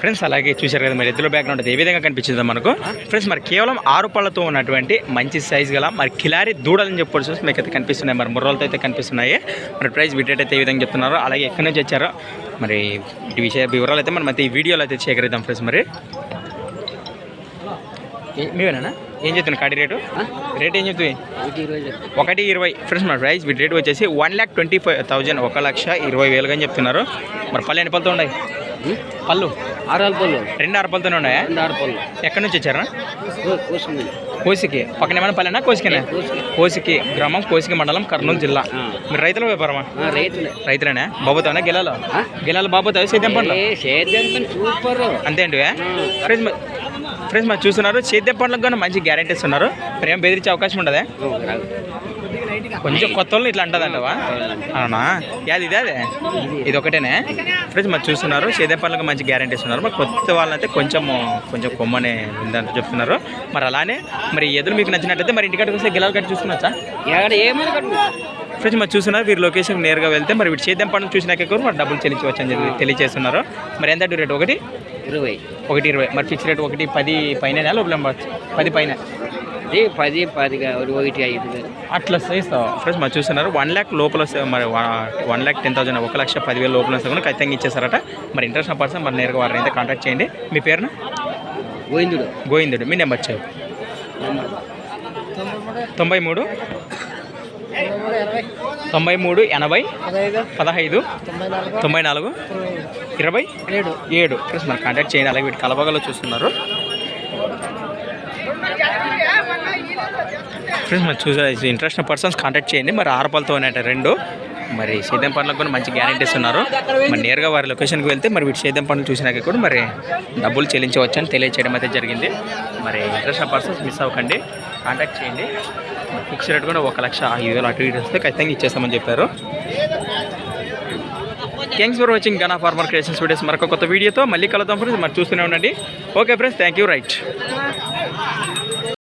Friends అలాగే చూశారు కదా మరి ఎద్దుల బ్యాక్గ్రౌండ్ ఏ విధంగా కనిపించిందో మనకు. ఫ్రెండ్స్ మరి కేవలం ఆరు పళ్ళతో ఉన్నటువంటి మంచి సైజ్ గల మరి కిలారి దూడలని చెప్పొచ్చు మీకు అయితే కనిపిస్తున్నాయి. మరి ముర్రలతో అయితే కనిపిస్తున్నాయి. మరి ప్రైస్ బిడ్డెట్ అయితే ఏ విధంగా చెప్తున్నారో? అలాగే ఎక్కడి నుంచి వచ్చారో? మరి ఈ విషయ వివరాలు అయితే మనం అయితే ఈ వీడియోలో అయితే సేకరిద్దాం ఫ్రెండ్స్ మరి. మీవేనా ఏం చెప్తున్నా కాడి రేటు? రేట్ ఏం చెప్తుంది ఒకటి ఇరవై ఫ్రెండ్స్ మన ప్రైస్ వీటి రేట్ వచ్చేసి one lakh twenty five thousand ఒక లక్ష ఇరవై వేలుగా అని చెప్తున్నారు. మరి పళ్ళు ఎన్ని పళ్ళతో ఉన్నాయి? పళ్ళు? ఆరాల పళ్ళు. రెండు అరపలతోనే ఉన్నాయా? రెండు ఆరు పళ్ళు. ఎక్కడి నుంచి వచ్చారా? కోసికి. పక్కన ఏమైనా పల్లెనా కోసికేనా? కోసికి. గ్రామం కోసికి మండలం కర్నూలు జిల్లా. మీరు రైతుల వ్యాపారమా? రైతులేనా? బాబోతానా గెలాలో? గెలాలు బాబోతావు? సేద్యం సేద్యం సూపర్. అంతే అండి ఫ్రెండ్స్ మ- ఫ్రెండ్స్ మరి చూస్తున్నారు. సేద్యం పండ్లకు కూడా మంచి గ్యారెంటీస్ ఉన్నారు మరి ఏం బెదిరించే అవకాశం ఉండదా? కొంచెం కొత్త వాళ్ళు ఇట్లా అంటదంటవా? అవునా? యాది ఇదే అదే? ఇది ఒకటేనే. ఫ్రెండ్స్ మరి చూస్తున్నారు. సేద్యం పనులకు మంచి గ్యారంటీస్ ఉన్నారు మరి కొత్త వాళ్ళైతే కొంచెం కొంచెం కొమ్మనే ఉందంటూ చెప్తున్నారు. మరి అలానే మరి ఎదురు మీకు నచ్చినట్టయితే మరి ఇంటికాడికి వస్తే గిలాలు కట్టి కట్టు. ఫ్రెండ్స్ మరి చూస్తున్నారు. వీరు లొకేషన్ నేరుగా వెళ్తే మరి వీటి సేద్యం పనులు చూసినాక కూడా మరి డబ్బులు చెల్లించవచ్చు అని చెప్పి తెలియజేస్తున్నారు. మరి ఎంత రేట్? ఒకటి? ఇరవై. ఒకటి ఇరవై మరి ఫిక్స్ రేట్ ఒకటి పది పైన లోపల? పది పైన. ఇది పది పదిగా ఒకటి ఒకటి ఐదు. అట్లా ఇస్తాం ఫ్రెండ్స్ మరి చూస్తున్నారు వన్ ల్యాక్ లోపల వస్తే మరి వన్ ల్యాక్ టెన్ థౌసండ్ ఒక లక్ష పదివేల లోపల వస్తే కూడా ఖచ్చితంగా ఇచ్చేసారట మరి ఇంట్రెస్ట్ పర్సన్ మరి నేరుగా వారిని అయితే కాంటాక్ట్ చేయండి. మీ పేరున? గోవిందుడు. గోవిందుడు. మీ నెంబర్ చెప్పు. తొంభై మూడు. తొంభై మూడు ఎనభై పదహైదు తొంభై నాలుగు ఇరవై ఏడు. ఫ్రెండ్స్ మరి కాంటాక్ట్ చేయండి. అలాగే వీటి కలబగలో చూస్తున్నారు. ఫ్రెండ్స్ మరి చూసే ఇంట్రెస్ట్ పర్సన్స్ కాంటాక్ట్ చేయండి. మరి ఆరుపాలతో ఉన్నాయి రెండు. మరి సేద్యం పనులకు కూడా మంచి గ్యారెంటీస్ ఉన్నారు మరి నేరుగా వారి లొకేషన్కి వెళ్తే మరి వీటి సేద్యం పనులు చూసినాక కూడా మరి డబ్బులు చెల్లించవచ్చు అని తెలియచేయడం అయితే జరిగింది. మరి ఇంట్రెస్ట్ పర్సన్స్ మిస్ అవ్వకండి. కాంటాక్ట్ చేయండి. ఫిక్స్ రేట్ కూడా ఒక లక్ష ఐదు వేలు అటు ఇటు వస్తే ఖచ్చితంగా ఇచ్చేస్తామని చెప్పారు. Thanks for watching Gana farmer creations videos. మరొక కొత్త వీడియోతో మళ్ళీ కలుద్దాం ఫ్రెండ్స్ మరి చూస్తూనే ఉండండి. Okay friends thank you right